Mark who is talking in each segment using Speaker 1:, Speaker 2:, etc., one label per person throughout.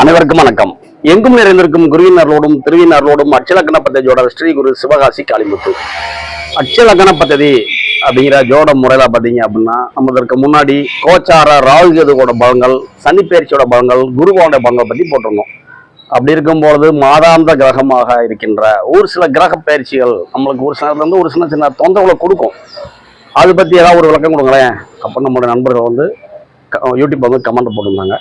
Speaker 1: அனைவருக்கும் வணக்கம். எங்கும் நிறைந்திருக்கும் குருவினர்களோடும் திருவினர்களோடும் அச்சலக்கண பத்ததியோட ஸ்ரீ குரு சிவகாசி காளிமுத்து. அச்சலக்கண பத்ததி அப்படிங்கிற ஜோட முறையில பார்த்தீங்க அப்படின்னா நம்ம முன்னாடி கோச்சார ராகுகேதுவோட பலங்கள் சனி பயிற்சியோட பலங்கள் குருவோட பலங்கள் பத்தி போட்டிருந்தோம். அப்படி இருக்கும்பொழுது மாதாந்த கிரகமாக இருக்கின்ற ஒரு சில கிரக பயிற்சிகள் நம்மளுக்கு ஒரு சில இருந்து வந்து ஒரு சின்ன சின்ன தொந்தரவுகளை கொடுக்கும். அதை பற்றி ஏதாவது ஒரு விளக்கம் கொடுங்களேன். அப்போ நம்மளுடைய நண்பர்கள் வந்து க- யூடியூப் வந்து கமெண்ட் போட்டிருந்தாங்க.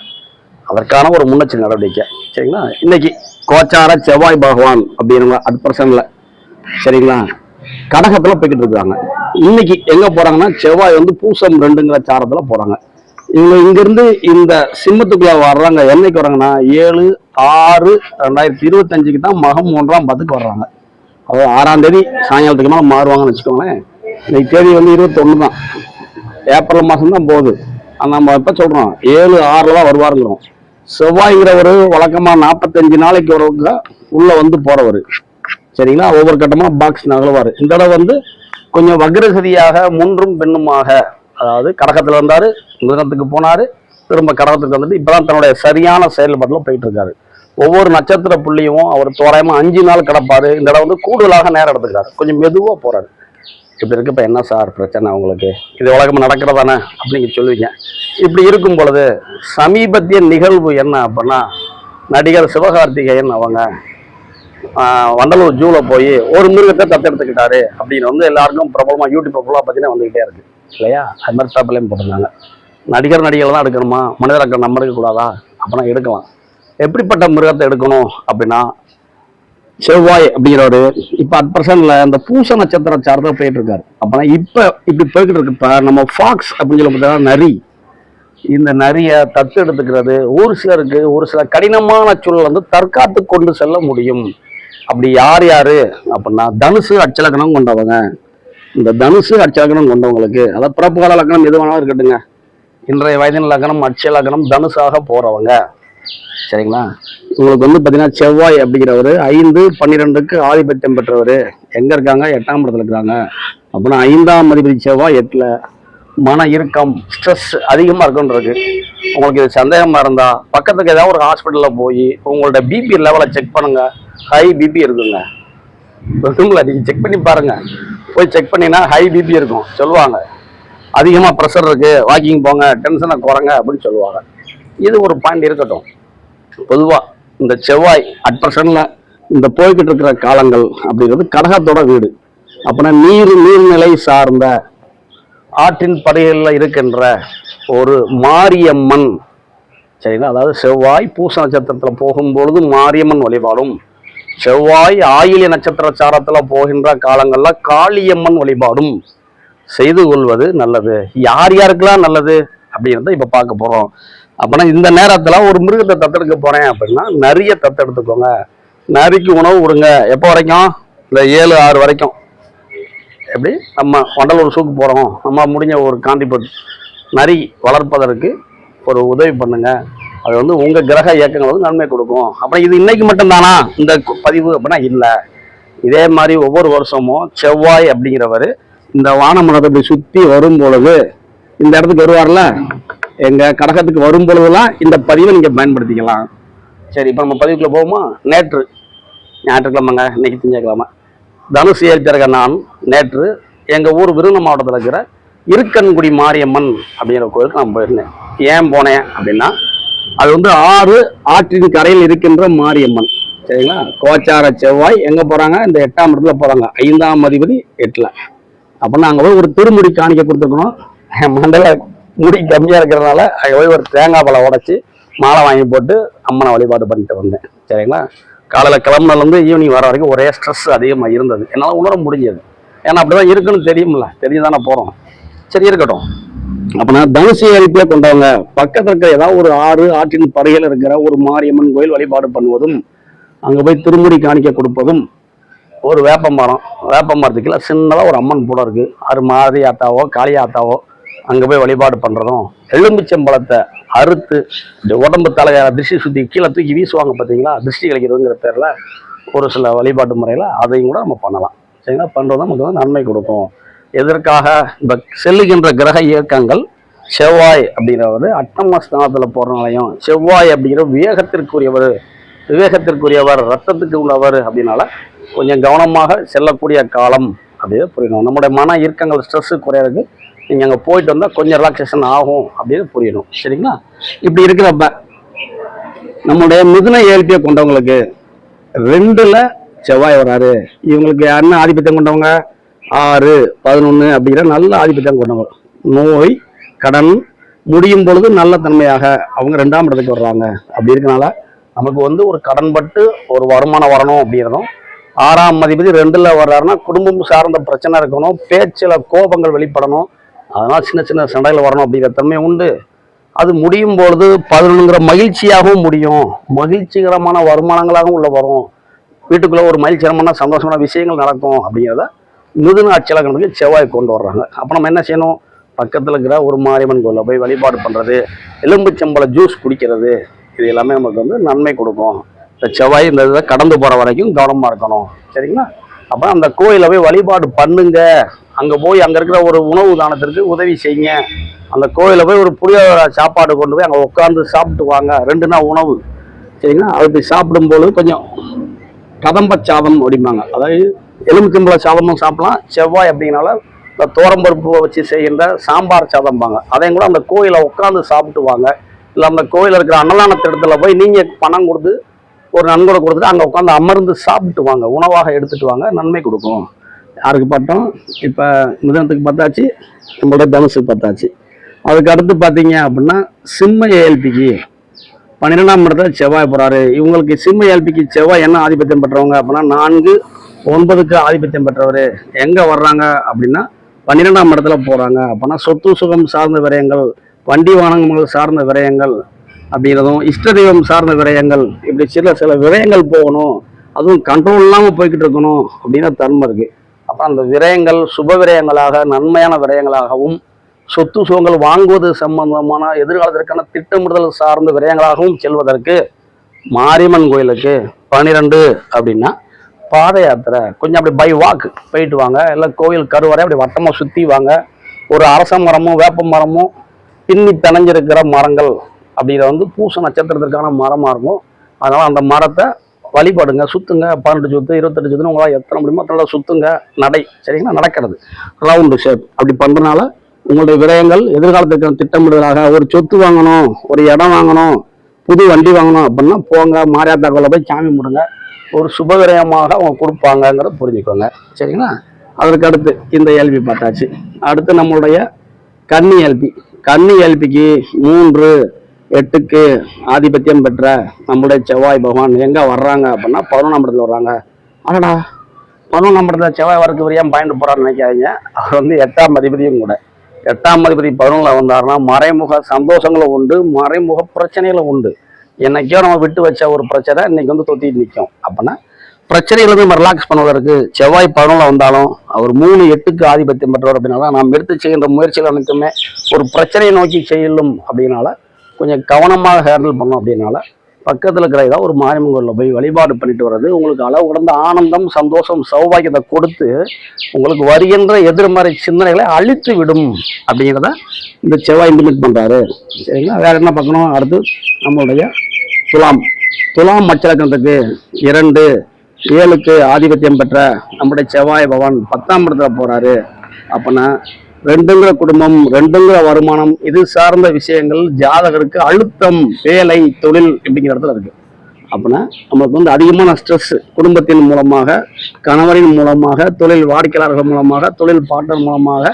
Speaker 1: அதற்கான ஒரு முன்னெச்சரிக்கை நடவடிக்கை. சரிங்களா? இன்னைக்கு கோச்சார செவ்வாய் பகவான் அப்படிங்கிற அது பர்சன்ல சரிங்களா? கடகத்தில் போய்கிட்டு இருக்காங்க. இன்னைக்கு எங்கே போகிறாங்கன்னா செவ்வாய் வந்து பூசம் ரெண்டுங்கிற சாரத்தில் போகிறாங்க இவங்க இங்கேருந்து இந்த சிம்மத்துக்குள்ளே வர்றாங்க. என்னைக்கு வர்றாங்கன்னா ஏழு ஆறு ரெண்டாயிரத்தி இருபத்தஞ்சுக்கு தான் மகம் ஒன்றாம் பத்துக்கு வர்றாங்க. அதாவது ஆறாம் தேதி சாயங்காலத்துக்கு மேலே மாறுவாங்கன்னு வச்சுக்கோங்களேன். இன்னைக்கு தேதி வந்து இருபத்தொன்று தான். ஏப்ரல் மாதம் தான் போகுது. நம்ம இப்போ சொல்கிறோம் ஏழு ஆறில் தான் வருவாருங்கிறோம். செவ்வாய்ங்கிறவர் வழக்கமாக நாற்பத்தஞ்சு நாளைக்கு வரவங்க உள்ளே வந்து போகிறவர் சரிங்களா? ஒவ்வொரு கட்டமாக பாக்ஸ் நகழ்வார் இந்த தடவை வந்து கொஞ்சம் வக்ரகதியாக முன்றும் பெண்ணுமாக அதாவது கடகத்தில் வந்தார் மிதனத்துக்கு போனார் திரும்ப கடகத்துக்கு வந்துட்டு இப்போதான் தன்னுடைய சரியான செயல்பாட்டில் போயிட்டு இருக்காரு. ஒவ்வொரு நட்சத்திர புள்ளியும் அவர் தோராயமாக அஞ்சு நாள் கிடப்பாரு. இந்த இடம் வந்து கூடுதலாக நேரம் எடுத்துக்கிறார். கொஞ்சம் மெதுவாக போறாரு. இப்படி இருக்கப்ப இப்போ என்ன சார் பிரச்சனை உங்களுக்கு? இது உலகம் நடக்கிறதானே? அப்படிங்க சொல்லுவீங்க. இப்படி இருக்கும் பொழுது சமீபத்திய நிகழ்வு என்ன அப்படின்னா நடிகர் சிவகார்த்திகேயன் அவங்க வண்டலூர் ஜூவில் போய் ஒரு மிருகத்தை தத்தெடுத்துக்கிட்டாரு அப்படின்னு வந்து எல்லாருக்கும் பிரபலமாக யூடியூப் பிரபலமாக பார்த்தீங்கன்னா வந்துகிட்டே இருக்கு. இல்லையா? அது மாதிரி பேப்பர்லையும் போட்டிருந்தாங்க. நடிகர் நடிகர்கள் தான் எடுக்கணுமா? மனிதர்கள் நம்ம எடுக்கக்கூடாதா? அப்படின்னா எடுக்கலாம். எப்படிப்பட்ட மிருகத்தை எடுக்கணும் அப்படின்னா செவ்வாய் அப்படிங்கிறவரு இப்ப அட் பர்சன்ட்ல அந்த பூச நட்சத்திர சார்ந்த போயிட்டு இருக்காரு அப்பனா இப்ப இப்படி போய்கிட்டு இருக்கப்ப நம்ம ஃபாக்ஸ் அப்படின்னு சொல்லி நரி. இந்த நரிய தத்து எடுத்துக்கிறது ஒரு சிலருக்கு ஒரு சில கடினமான சூழல் வந்து தற்காத்து கொண்டு செல்ல முடியும். அப்படி யார் யாரு? அப்படின்னா தனுசு அச்சலக்கணம் கொண்டவங்க. இந்த தனுசு அச்சலக்கணம் கொண்டவங்களுக்கு அதாவது பிறப்பு கால லக்கணம் எது வேணாலும் இருக்கட்டுங்க இன்றைய வயதின் லக்கணம் அட்சய லக்கணம் தனுசாக போறவங்க. சரிங்களா? உங்களுக்கு வந்து பார்த்தீங்கன்னா செவ்வாய் அப்படிங்கிறவர் ஐந்து பன்னிரெண்டுக்கு ஆதிபத்தியம் பெற்றவர். எங்கே இருக்காங்க? எட்டாம் இடத்துல இருக்கிறாங்க அப்படின்னா ஐந்தாம் அதிபதி செவ்வாய் எட்டில் மன இறுக்கம் ஸ்ட்ரெஸ் அதிகமாக இருக்குன்றது உங்களுக்கு இது சந்தேகமாக இருந்தால் பக்கத்துக்கு ஏதாவது ஒரு ஹாஸ்பிட்டலில் போய் உங்களோட பிபி லெவலை செக் பண்ணுங்க. ஹை பிபி இருக்குங்க. இருக்குங்களா நீங்கள் செக் பண்ணி பாருங்க. போய் செக் பண்ணினா ஹை பிபி இருக்கும். சொல்லுவாங்க. அதிகமாக ப்ரெஷர் இருக்கு. வாக்கிங் போங்க டென்ஷனை குறைங்க அப்படின்னு சொல்லுவாங்க. இது ஒரு பாயிண்ட் இருக்கட்டும். பொதுவாக இந்த செவ்வாய் அட் பர்சன்ட்ல இந்த போய்கிட்டு இருக்கிற காலங்கள் அப்படிங்கிறது கடகத்தோட வீடு. அப்படின்னா நீர் நீர்நிலை சார்ந்த ஆற்றின் படைகளில் இருக்கின்ற ஒரு மாரியம்மன். சரிங்களா? அதாவது செவ்வாய் பூச நட்சத்திரத்தில் போகும்பொழுது மாரியம்மன் வழிபாடும் செவ்வாய் ஆயிலிய நட்சத்திர சாரத்தில் போகின்ற காலங்களில் காளியம்மன் வழிபாடும் செய்து கொள்வது நல்லது. யார் யாருக்கெல்லாம் நல்லது அப்படிங்கிறத இப்போ பார்க்க போகிறோம் அப்படின்னா இந்த நேரத்தில் ஒரு மிருகத்தை தத்தெடுக்க போகிறேன் அப்படின்னா நிறைய தத்தெடுத்துக்கோங்க. நரிக்கு உணவு கொடுங்க. எப்போ வரைக்கும்? இந்த ஏழு ஆறு வரைக்கும். எப்படி? நம்ம வண்டலூர் சூக்கு போகிறோம் நம்ம முடிஞ்ச ஒரு காண்டிபட் நரி வளர்ப்பதற்கு ஒரு உதவி பண்ணுங்க. அது வந்து உங்கள் கிரக இயக்கங்கள் வந்து நன்மை கொடுக்கும். அப்புறம் இது இன்னைக்கு மட்டும்தானா? இந்த பதிவு அப்படின்னா இல்லை. இதே மாதிரி ஒவ்வொரு வருஷமும் செவ்வாய் அப்படிங்கிறவர் இந்த வானமரத்தை இப்படி சுற்றி வரும் பொழுது இந்த இடத்துக்கு வருவார்ல? எங்க கடகத்துக்கு வரும் பொழுதுலாம் இந்த பதிவை நீங்க பயன்படுத்திக்கலாம். சரி இப்போ நம்ம பதிவுக்குள்ள போவோமா? நேற்று ஞாயிற்றுக்கிழமைங்க இன்னைக்கு திங்கக்கிழமை. தனுசு ஏற்பிறக நான் நேற்று எங்க ஊர் விருதுநகர் மாவட்டத்தில் இருக்கிற இருக்கன்குடி மாரியம்மன் அப்படிங்கிற கோயிலுக்கு நான் போயிருந்தேன். ஏன் போனேன் அப்படின்னா அது வந்து ஆறு ஆற்றின் கரையில் இருக்கின்ற மாரியம்மன். சரிங்களா? கோச்சார செவ்வாய் எங்க போறாங்க? இந்த எட்டாம் இடத்துல போறாங்க. ஐந்தாம் அதிபதி எட்டுல. அப்போ நாங்கள் போய் ஒரு திருமுடி காணிக்க கொடுத்துருக்கணும். மண்டல முடி கம்மியாக இருக்கிறதுனால அங்கே போய் ஒரு தேங்காய் பழம் உடச்சி மாலை வாங்கி போட்டு அம்மனை வழிபாடு பண்ணிட்டு வந்தேன். சரிங்களா? காலையில் கிளம்புனதுலேருந்து ஈவினிங் வர வரைக்கும் ஒரே ஸ்ட்ரெஸ் அதிகமாக இருந்தது. என்னால் உணர முடிஞ்சது. ஏன்னா அப்படிதான் இருக்குன்னு தெரியும்ல. தெரிஞ்சு தானே போகிறோம் சரி இருக்கட்டும். அப்படின்னா தனுசு அரிப்பில் கொண்டவங்க பக்கத்தில் இருக்கிற ஏதாவது ஒரு ஆறு ஆற்றின் படையில் இருக்கிற ஒரு மாரியம்மன் கோயில் வழிபாடு பண்ணுவதும் அங்கே போய் திருமுடி காணிக்க கொடுப்பதும் ஒரு வேப்ப மரம் வேப்ப மரத்துக்குள்ள சின்னதாக ஒரு அம்மன் கூட இருக்குது அது மாரி ஆத்தாவோ காளி ஆத்தாவோ அங்கே போய் வழிபாடு பண்ணுறதும் எலும்பிச்சம்பழத்தை அறுத்து இந்த உடம்பு தலைய திருஷ்டி சுற்றி கீழே தூக்கி வீசுவாங்க பார்த்தீங்களா திருஷ்டி கழிக்கிறதுங்கிற பேரில் ஒரு சில வழிபாட்டு முறையில் அதையும் கூட நம்ம பண்ணலாம். சரிங்களா? பண்ணுறது நமக்கு வந்து நன்மை கொடுக்கும். எதற்காக? இந்த செல்லுகின்ற கிரக இயக்கங்கள் செவ்வாய் அப்படிங்கிறவர் அட்டம ஸ்தானத்தில் போகிறனாலையும் செவ்வாய் அப்படிங்கிற விவேகத்திற்குரியவர் விவேகத்திற்குரியவர் ரத்தத்துக்கு உள்ளவர் அப்படின்னால கொஞ்சம் கவனமாக செல்லக்கூடிய காலம் அப்படின்னு புரியணும். நம்முடைய மன இயக்கங்கள் ஸ்ட்ரெஸ்ஸு குறையிறதுக்கு நீங்கள் அங்கே போயிட்டு வந்தால் கொஞ்சம் ரிலாக்ஸேஷன் ஆகும் அப்படின்னு புரியணும். சரிங்களா? இப்படி இருக்கிறப்ப நம்முடைய மிதுன இயற்கையை கொண்டவங்களுக்கு ரெண்டில் செவ்வாய் வராரு. இவங்களுக்கு என்ன ஆதிபத்தியம் கொண்டவங்க? ஆறு பதினொன்று அப்படிங்கிற நல்ல ஆதிபத்தியம் கொண்டவங்க. நோய் கடன் முடியும் பொழுது நல்ல தன்மையாக அவங்க ரெண்டாம் இடத்துக்கு வர்றாங்க. அப்படி இருக்கனால நமக்கு வந்து ஒரு கடன்பட்டு ஒரு வருமானம் வரணும் அப்படிங்கிறதும் ஆறாம் மதிப்பதி ரெண்டில் வர்றாருன்னா குடும்பம் சார்ந்த பிரச்சனை இருக்கணும் பேச்சில் கோபங்கள் வெளிப்படணும் அதனால் சின்ன சின்ன சண்டைகள் வரணும் அப்படிங்கிற தன்மை உண்டு. அது முடியும் பொழுது பதினொன்றுங்கிற மகிழ்ச்சியாகவும் முடியும். மகிழ்ச்சிகரமான வருமானங்களாகவும் உள்ள வரும். வீட்டுக்குள்ளே ஒரு மகிழ்ச்சிகரமான சந்தோஷமான விஷயங்கள் நடக்கும் அப்படிங்கிறத மிதுன அச்சலகணத்துக்கு செவ்வாய் கொண்டு வர்றாங்க. அப்போ நம்ம என்ன செய்யணும்? பக்கத்தில் இருக்கிற ஒரு மாரியம்மன் கோயிலில் போய் வழிபாடு பண்ணுறது எலும்புச்சம்பள ஜூஸ் குடிக்கிறது இது எல்லாமே நமக்கு வந்து நன்மை கொடுக்கும். இந்த செவ்வாய் இந்த இதை கடந்து போகிற வரைக்கும் கவனமாக இருக்கணும். சரிங்களா? அப்போ அந்த கோயிலை போய் வழிபாடு பண்ணுங்க. அங்கே போய் அங்கே இருக்கிற ஒரு உணவு தானத்திற்கு உதவி செய்யுங்க. அந்த கோயிலில் போய் ஒரு புளியோதரை சாப்பாடு கொண்டு போய் அங்கே உட்காந்து சாப்பிட்டு வாங்க. ரெண்டு நாள் உணவு. சரிங்களா? அது போய் சாப்பிடும்போது கொஞ்சம் கதம்ப சாதம் அப்படிம்பாங்க. அதாவது எலுமிச்சம்பழ சாதமும் சாப்பிடலாம். செவ்வாய் அப்படிங்கனால இந்த தோரம்பருப்பு வச்சு செய்கின்ற சாம்பார் சாதம்பாங்க. அதையும் கூட அந்த கோயிலை உட்காந்து சாப்பிட்டு வாங்க. இல்லை அந்த கோயிலில் இருக்கிற அன்னதான திட்டத்தில் போய் நீங்கள் பணம் கொடுத்து ஒரு நன்கொடை கொடுத்துட்டு அங்கே உட்காந்து அமர்ந்து சாப்பிட்டு வாங்க. உணவாக எடுத்துட்டு வாங்க. நன்மை கொடுக்கும். யாருக்கு பார்த்தோம் இப்போ மிதனத்துக்கு பார்த்தாச்சு நம்மளோட தனுசுக்கு பார்த்தாச்சு அதுக்கு அடுத்து பார்த்தீங்க அப்படின்னா சிம்ம ஏஎல்பிக்கு பன்னிரெண்டாம் இடத்துல செவ்வாய் போகிறாரு இவங்களுக்கு சிம்ம ஏஎல்பிக்கு செவ்வாய் என்ன ஆதிபத்தியம் பெற்றவங்க அப்படின்னா நான்கு ஒன்பதுக்கு ஆதிபத்தியம் பெற்றவர். எங்கே வர்றாங்க அப்படின்னா பன்னிரெண்டாம் இடத்துல போகிறாங்க அப்படின்னா சொத்து சுகம் சார்ந்த விரயங்கள் வண்டி வாகனங்கள் சார்ந்த விரயங்கள் அப்படிங்கிறதும் இஷ்ட தெய்வம் சார்ந்த விரயங்கள் இப்படி சில சில விரயங்கள் போகணும் அதுவும் கண்ட்ரோல் இல்லாமல் போய்கிட்டு இருக்கணும் அப்படின்னு தன்மை இருக்கு. அப்புறம் அந்த விரயங்கள் சுப விரயங்களாக நன்மையான விரயங்களாகவும் சொத்து சுகங்கள் வாங்குவது சம்பந்தமான எதிர்காலத்திற்கான திட்டமிடுதல் சார்ந்த விரயங்களாகவும் செல்வதற்கு மாரியம்மன் கோயிலுக்கு பன்னிரெண்டு அப்படின்னா பாத யாத்திரை. கொஞ்சம் அப்படி பை வாக் போயிட்டு வாங்க. இல்லை கோயில் கருவறை அப்படி வட்டமாக சுற்றி வாங்க. ஒரு அரச மரமும் வேப்ப மரமும் பின்னி தணைஞ்சிருக்கிற மரங்கள் அப்படிங்கிற வந்து பூச நட்சத்திரத்திற்கான மரமாக இருக்கும். அதனால் அந்த மரத்தை வழிபாடுங்க சுற்றுங்க பன்னெண்டு சுத்து இருபத்தெட்டு சுத்துன்னு உங்களால் எத்தனை முடியுமோ அத்தனை சுற்றுங்க நடை சரிங்களா? நடக்கிறது. ரவுண்டு ஷேப் அப்படி பண்ணுறதுனால உங்களுடைய விரயங்கள் எதிர்காலத்துக்கு திட்டமிடுதலாக ஒரு சொத்து வாங்கணும் ஒரு இடம் வாங்கணும் புது வண்டி வாங்கணும் அப்படின்னா போங்க மாரியாத்தா கோயில போய் சாமி முடுங்க ஒரு சுப விரயமாக அவங்க கொடுப்பாங்கங்கிறத புரிஞ்சுக்கோங்க. சரிங்களா? அதற்கு அடுத்து இந்த எல்பி பார்த்தாச்சு. அடுத்து நம்மளுடைய கன்னி எல்பி கன்னி எல்பிக்கு மூன்று எட்டுக்கு ஆதிபத்தியம் பெற்ற நம்முடைய செவ்வாய் பகவான் எங்கே வர்றாங்க அப்படின்னா பதினொன்றாம் இடத்துல வர்றாங்க. அடடா பதினொன்றாம் இடத்துல செவ்வாய் வரக்கு வரையும் பயந்து போகிறான்னு நினைக்காதீங்க. அவர் வந்து எட்டாம் அதிபதியும் கூட. எட்டாம் அதிபதி பதினொன்றில் வந்தாருன்னா மறைமுக சந்தோஷங்களும் உண்டு மறைமுக பிரச்சனைகளும் உண்டு. என்னைக்கோ நம்ம விட்டு வச்ச ஒரு பிரச்சனை இன்னைக்கு வந்து தொத்திட்டு நிற்கும் அப்படின்னா பிரச்சனைகளை வந்து நம்ம ரிலாக்ஸ் பண்ணுவதற்கு செவ்வாய் பதினொன்றில் வந்தாலும் அவர் மூணு எட்டுக்கு ஆதிபத்தியம் பெற்றவர் அப்படின்னால நாம் எடுத்து செய்கின்ற முயற்சிகள் அனைத்துமே ஒரு பிரச்சனையை நோக்கி செய்யலும் அப்படின்னால கொஞ்சம் கவனமாக ஹேண்டில் பண்ணோம் அப்படின்னால பக்கத்தில் இருக்கிற ஏதாவது ஒரு மாரியம்மன் கோயிலில் போய் வழிபாடு பண்ணிட்டு வர்றது உங்களுக்கு அளவு கடந்த ஆனந்தம் சந்தோஷம் சௌபாகியத்தை கொடுத்து உங்களுக்கு வருகின்ற எதிர்மறை சிந்தனைகளை அழித்து விடும் அப்படிங்கிறத இந்த செவ்வாய் இன்டிமேட் பண்ணுறாரு சரிங்களா? வேறு என்ன பார்க்கணும்? அடுத்து நம்மளுடைய துலாம். துலாம் மச்சலக்கணத்துக்கு இரண்டு ஏழுக்கு ஆதிபத்தியம் பெற்ற நம்முடைய செவ்வாய் பவான் பத்தாம் இடத்துல போகிறாரு அப்போனா ரெண்டுங்கிற குடும்பம் ரெண்டுங்கிற வருமானம் இது சார்ந்த விஷயங்கள் ஜாதகருக்கு அழுத்தம் வேலை தொழில் அப்படிங்கிற இடத்துல இருக்கு. அப்படின்னா நமக்கு வந்து அதிகமான ஸ்ட்ரெஸ் குடும்பத்தின் மூலமாக கணவரின் மூலமாக தொழில் வாடிக்கையாளர்கள் மூலமாக தொழில் பார்ட்னர் மூலமாக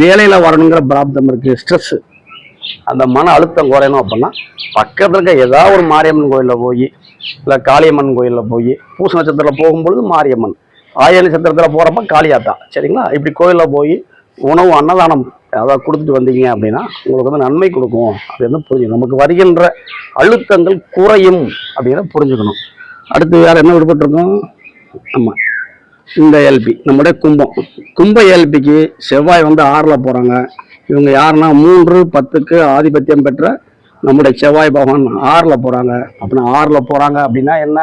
Speaker 1: வேலையில் வரணுங்கிற பிராப்தம் இருக்குது ஸ்ட்ரெஸ் அந்த மன அழுத்தம் குறையணும் அப்படின்னா பக்கத்தில் இருக்க ஏதாவது ஒரு மாரியம்மன் கோயிலில் போய் இல்லை காளியம்மன் கோயிலில் போய் பூச நட்சத்திரத்தில் போகும்பொழுது மாரியம்மன் ஆய நட்சத்திரத்தில் போகிறப்ப காளியாத்தான் சரிங்களா? இப்படி கோயிலில் போய் உணவு அன்னதானம் அதாவது கொடுத்துட்டு வந்தீங்க அப்படின்னா உங்களுக்கு வந்து நன்மை கொடுக்கும். அப்படின்னு புரிஞ்சுக்கணும். நமக்கு வருகின்ற அழுத்தங்கள் குறையும் அப்படின்னு புரிஞ்சுக்கணும். அடுத்து வேறு என்ன விடுபட்டிருக்கோம்? ஆமாம் இந்த எல்பி நம்முடைய கும்பம். கும்ப எல்பிக்கு செவ்வாய் வந்து ஆறில் போகிறாங்க இவங்க யாருன்னா மூன்று பத்துக்கு ஆதிபத்தியம் பெற்ற நம்முடைய செவ்வாய் பகவான் ஆறில் போகிறாங்க அப்படின்னா ஆறில் போகிறாங்க அப்படின்னா என்ன?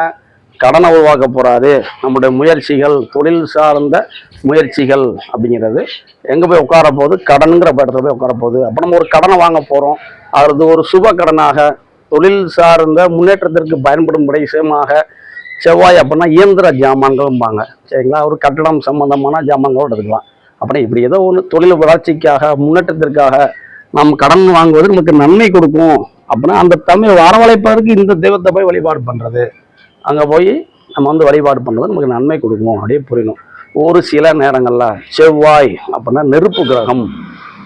Speaker 1: கடனை உருவாக்க போகிறாரு நம்முடைய முயற்சிகள் தொழில் சார்ந்த முயற்சிகள் அப்படிங்கிறது எங்கே போய் உட்கார போகுது? கடனுங்கிற இடத்துல போய் உட்கார போகுது. அப்போ நம்ம ஒரு கடனை வாங்க போகிறோம் அது ஒரு சுப கடனாக தொழில் சார்ந்த முன்னேற்றத்திற்கு பயன்படும் விஷயமாக செவ்வாய் அப்படின்னா இயந்திர ஜாமான்களும்பாங்க. சரிங்களா? ஒரு கட்டடம் சம்பந்தமான ஜாமான்களோட எடுத்துக்கலாம். அப்படின்னா இப்படி ஏதோ ஒன்று தொழில் வளர்ச்சிக்காக முன்னேற்றத்திற்காக நாம் கடன் வாங்குவது நமக்கு நன்மை கொடுக்கும். அப்படின்னா அந்த தமிழ் வரவழைப்பதற்கு இந்த தெய்வத்தை போய் வழிபாடு பண்ணுறது அங்கே போய் நம்ம வந்து வழிபாடு பண்ணுறது நமக்கு நன்மை கொடுக்கும் அப்படியே புரியணும். ஒரு சில நேரங்களில் செவ்வாய் அப்படின்னா நெருப்பு கிரகம்.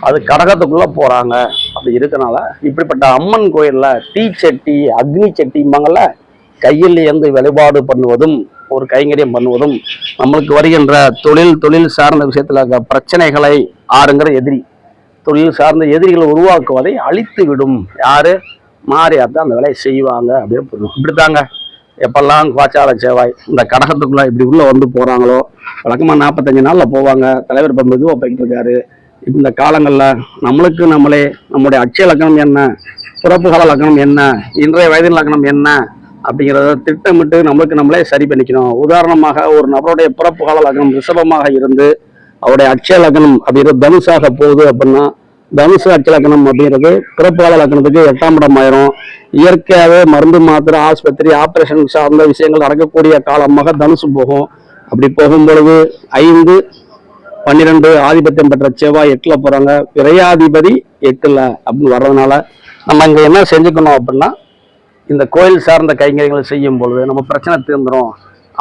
Speaker 1: அது கடகத்துக்குள்ளே போகிறாங்க அப்படி இருக்கனால இப்படிப்பட்ட அம்மன் கோயிலில் தீச்சட்டி அக்னி சட்டிம்பாங்கள்ல கையில் இருந்து வழிபாடு பண்ணுவதும் ஒரு கைங்கரியம் பண்ணுவதும் நம்மளுக்கு வருகின்ற தொழில் தொழில் சார்ந்த விஷயத்தில் இருக்க பிரச்சனைகளை ஆறுங்கிற எதிரி. தொழில் சார்ந்த எதிரிகளை உருவாக்குவதை அழித்து விடும் யார் மாறியாத்தான் அந்த வேலையை செய்வாங்க அப்படின்னு புரியும். இப்படித்தாங்க. எப்பெல்லாம் குவாச்சால சேவாய் இந்த கடகத்துக்குள்ள இப்படி உள்ள வந்து போறாங்களோ வழக்கமா நாற்பத்தஞ்சு நாள்ல போவாங்க. தலைவர் இப்போ மெதுவாக போயிட்டு இருக்காரு. இந்த காலங்களில் நம்மளுக்கு நம்மளே நம்முடைய அட்சய லக்கணம் என்ன பிறப்புகால லக்கணம் என்ன இன்றைய வயதின் லக்கணம் என்ன அப்படிங்கிறத திட்டமிட்டு நம்மளுக்கு நம்மளே சரி பண்ணிக்கணும். உதாரணமாக ஒரு நபருடைய பிறப்புகால லக்கணம் ரிஷபமாக இருந்து அவருடைய அச்சய லக்னம் அப்படிங்கிற தனுஷாக போகுது அப்படின்னா தனுசு அச்சலக்கணம் அப்படிங்கிறது பிறப்பு லக்கணத்துக்கு எட்டாம் இடம் ஆயிரும். இயற்கையாகவே மருந்து மாத்திரை ஆஸ்பத்திரி ஆபரேஷன் சார்ந்த விஷயங்கள் நடக்கக்கூடிய காலமாக தனுசு போகும். அப்படி போகும் பொழுது ஐந்து பன்னிரெண்டு ஆதிபத்தியம் பெற்ற செவ்வாய் எட்டுல போறாங்க. விரையாதிபதி எட்டுல அப்படின்னு வர்றதுனால நம்ம இங்க என்ன செஞ்சுக்கணும் அப்படின்னா இந்த கோயில் சார்ந்த கைங்கரியங்களை செய்யும் பொழுது நம்ம பிரச்சனை தீர்ந்துரும்.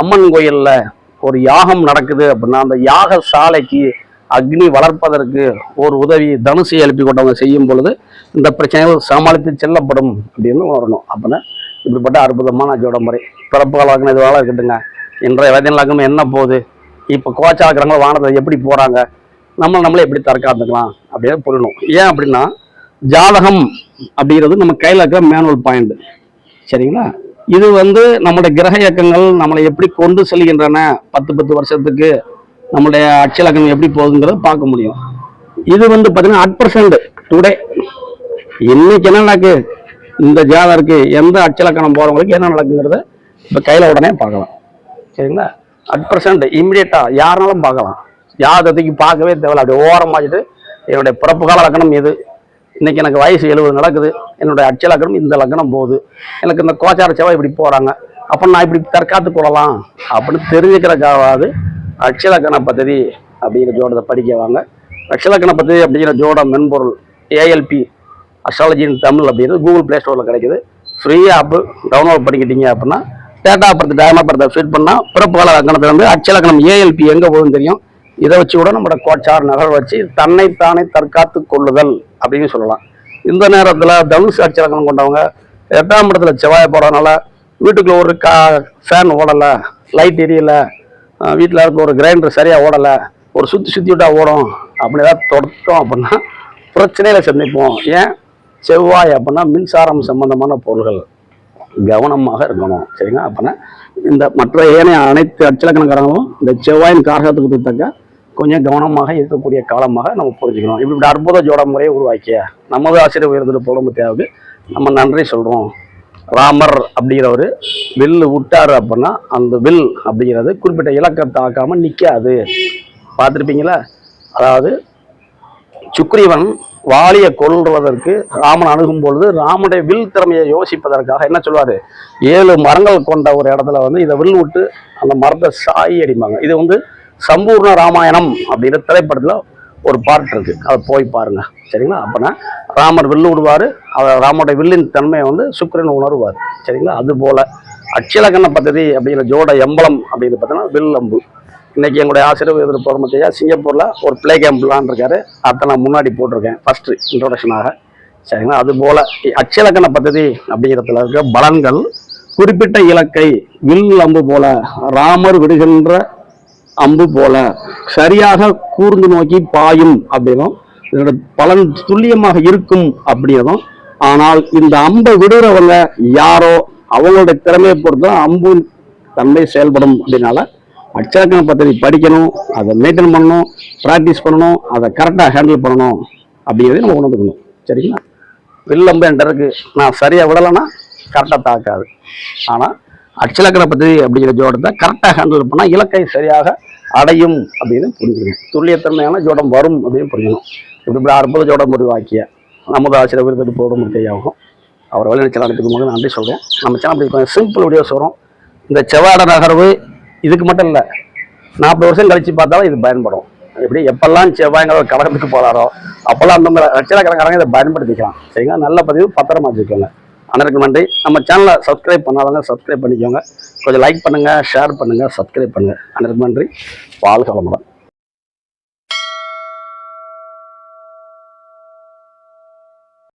Speaker 1: அம்மன் கோயில்ல ஒரு யாகம் நடக்குது அப்படின்னா அந்த யாக சாலைக்கு அக்னி வளர்ப்பதற்கு ஒரு உதவி தனுசை எழுப்பி கொண்டவங்க செய்யும் பொழுது இந்த பிரச்சனைகள் சமாளித்து செல்லப்படும் அப்படின்னு வரணும். அப்படின்னா இப்படிப்பட்ட அற்புதமான ஜோடமுறை பிறப்பு காலம் இதுவாக இருக்கட்டுங்க இன்றைய வயதினாக்கம் என்ன போகுது? இப்போ கோச்சாக்கிறவங்க வானத்தை எப்படி போகிறாங்க நம்ம நம்மளே எப்படி தற்காத்துக்கலாம்? அப்படின்னு புரியணும். ஏன் அப்படின்னா ஜாதகம் அப்படிங்கிறது நம்ம கையில் இருக்கிற மேனுவல் பாயிண்ட் சரிங்களா? இது வந்து நம்மளுடைய கிரக இயக்கங்கள் நம்மளை எப்படி கொண்டு செல்கின்றன? பத்து பத்து வருஷத்துக்கு நம்மளுடைய அச்சலக்கம் எப்படி போகுதுங்கிறத பார்க்க முடியும். இது வந்து பார்த்தீங்கன்னா அட் பர்சன்ட் டுடே இன்னைக்கு என்ன நடக்கு? இந்த ஜாதருக்கு எந்த அச்சலக்கணம் போகிறவங்களுக்கு என்ன நடக்குங்கிறத இப்போ கையில் உடனே பார்க்கலாம். சரிங்களா? அட் பர்சன்ட் இம்மிடியட்டாக யாருனாலும் பார்க்கலாம். ஜாதகத்துக்கு பார்க்கவே தேவையில்ல. அப்படி ஓரமாச்சிட்டு என்னுடைய பிறப்பு கால லக்கணம் எது? இன்னைக்கு எனக்கு வயசு எழுபது நடக்குது. என்னுடைய அட்சய லக்கணம் இந்த லக்கணம் போகுது. எனக்கு இந்த கோச்சார செவ்வாய் இப்படி போகிறாங்க அப்போ நான் இப்படி தற்காத்து கொள்ளலாம் அப்படின்னு தெரிஞ்சுக்கிறக்காவது அக்ஷலக்கண பദ്ധதி அப்படிங்கிற ஜோடத்தை படிக்க வாங்க. அக்ஷலக்கண பദ്ധதி அப்படிங்கிற ஜோட மென்பொருள் ஏஎல்பி அஸ்ட்ராலஜின் தமிழ் அப்படிங்கிறது கூகுள் ப்ளே ஸ்டோரில் கிடைக்குது. ஃப்ரீ ஆப்பு டவுன்லோட் பண்ணிக்கிட்டீங்க அப்படின்னா date of birth time of பர்த்தை fit பண்ணால் பிறப்பு கால லக்கணத்துலேருந்து அச்சலக்கணம் ஏஎல்பி எங்கே போகுதுன்னு தெரியும். இதை வச்சு கூட நம்மளோட கோச்சார் நகர் வச்சு தன்னைத்தானே தற்காத்து கொள்ளுதல் அப்படின்னு சொல்லலாம். இந்த நேரத்தில் தனுஷ் அச்சலக்கணம் கொண்டவங்க எட்டாம் இடத்துல செவ்வாய் போடுறதுனால வீட்டுக்குள்ள ஒரு கா ஃபேன் ஓடலை லைட் எரியலை வீட்டில் இருக்க ஒரு கிரைண்டர் சரியாக ஓடலை ஒரு சுற்றி சுற்றி விட்டா ஓடும் அப்படி ஏதாவது தொடட்டோம் அப்படின்னா பிரச்சனையில் சந்திப்போம். ஏன்? செவ்வாய் அப்படின்னா மின்சாரம் சம்பந்தமான பொருள்கள். கவனமாக இருக்கணும். சரிங்களா? அப்படின்னா இந்த மற்ற ஏனைய அனைத்து அச்சலக்கணக்காரங்களும் இந்த செவ்வாயின் காரகத்துக்கு தக்க கொஞ்சம் கவனமாக இருக்கக்கூடிய காலமாக நம்ம புரிஞ்சுக்கணும். இப்படி இப்படி அற்புத ஜோட முறையை உருவாக்கிய நமது ஆசிரியர் உயர்ந்துட்டு புலம்பு தேவைக்கு நம்ம நன்றி சொல்கிறோம் ராமர் அப்படிங்கிறவர் வில் விட்டாரு அப்படின்னா அந்த வில் அப்படிங்கிறது குறிப்பிட்ட இலக்கத்தை ஆக்காமல் நிற்காது பார்த்துருப்பீங்களா? அதாவது சுக்ரீவன் வாலியை கொல்வதற்கு ராமன் அணுகும் பொழுது ராமனுடைய வில் திறமையை யோசிப்பதற்காக என்ன சொல்வார்? ஏழு மரங்கள் கொண்ட ஒரு இடத்துல வந்து இதை வில் விட்டு அந்த மரத்தை சாயி அடிப்பாங்க. இது வந்து சம்பூர்ண ராமாயணம் அப்படின்ற திரைப்படத்தில் ஒரு பாட் இருக்குது அதை போய் பாருங்கள் சரிங்களா? அப்போனா ராமர் வில்லு விடுவார். அவர் ராமோடைய வில்லின் தன்மையை வந்து சுக்கரன் உணர்வார். சரிங்களா? அது அதுபோல் அச்சிலக்கண்ண பദ്ധதி அப்படிங்கிற ஜோட எம்பளம் அப்படின்னு பார்த்தீங்கன்னா வில்லம்பு. இன்னைக்கு எங்களுடைய ஆசிரியர் எதிர் போகிறமத்தையா சிங்கப்பூரில் ஒரு பிளே கேம் இருக்காரு. அதை நான் முன்னாடி போட்டிருக்கேன். ஃபஸ்ட்டு இன்ட்ரொடக்ஷனாக சரிங்களா? அது அதுபோல் அச்சிலக்கண பദ്ധதி அப்படிங்கிறதுல இருக்க பலன்கள் குறிப்பிட்ட இலக்கை வில் அம்பு போல ராமர் விடுகின்ற அம்பு போல. சரியாக கூர்ந்து நோக்கி பாயும் அப்படின்னும். இதனோட பலன் துல்லியமாக இருக்கும் அப்படின்னதும் ஆனால் இந்த அம்பை விடுறவங்க யாரோ அவங்களுடைய திறமையை பொறுத்து தான் அம்பு தன்மை செயல்படும் அப்படின்னால அச்சலக்கண பദ്ധதி படிக்கணும் அதை மெயின்டைன் பண்ணணும் ப்ராக்டிஸ் பண்ணணும் அதை கரெக்டாக ஹேண்டில் பண்ணணும் அப்படிங்கிறத நம்ம உணர்ந்துக்கணும். சரிங்களா? வில்லம்பு என்ற இருக்கு. நான் சரியாக விடலைன்னா கரெக்டாக தாக்காது. ஆனால் அச்சலக்கண பദ്ധதி அப்படிங்கிற ஜோடத்தை கரெக்டாக ஹேண்டில் பண்ணால் இலக்கை சரியாக அடையும் அப்படின்னு புரிஞ்சுக்கணும். துல்லியத்தன்மையான ஜோடம் வரும் அப்படின்னு புரிஞ்சுக்கணும். இப்படி இப்படி அற்புத ஜோடம் உருவாக்கிய நமது ஆசிரியர் விருதுக்கு போடும் கையாகும் அவர் வழிநடத்தல் அனுப்பிக்கும் போது நன்றி சொல்கிறேன் நம்ம சேனல் அப்படி கொஞ்சம் சிம்பிள் வீடியோஸ் வரும். இந்த செவ்வாட நகர்வு இதுக்கு மட்டும் இல்லை நாற்பது வருஷம் கழித்து பார்த்தாலும் இது பயன்படும். எப்படி எப்பெல்லாம் செவ்வாய்ங்கிற கடகத்துக்கு போகிறாரோ அப்போல்லாம் அந்த மாதிரி லட்சக்கணக்காரங்க இதை பயன்படுத்திக்கலாம். சரிங்களா? நல்ல பதிவு பத்திரமா வச்சுக்கோங்க. அனைவருக்கும் நன்றி நம்ம சேனலை சப்ஸ்கிரைப் பண்ணாதவங்க சப்ஸ்கிரைப் பண்ணிக்கோங்க. கொஞ்சம் லைக் பண்ணுங்கள் ஷேர் பண்ணுங்கள் சப்ஸ்கிரைப் பண்ணுங்கள் அனைவருக்கும் நன்றி. வாழ்க வளமுடன்.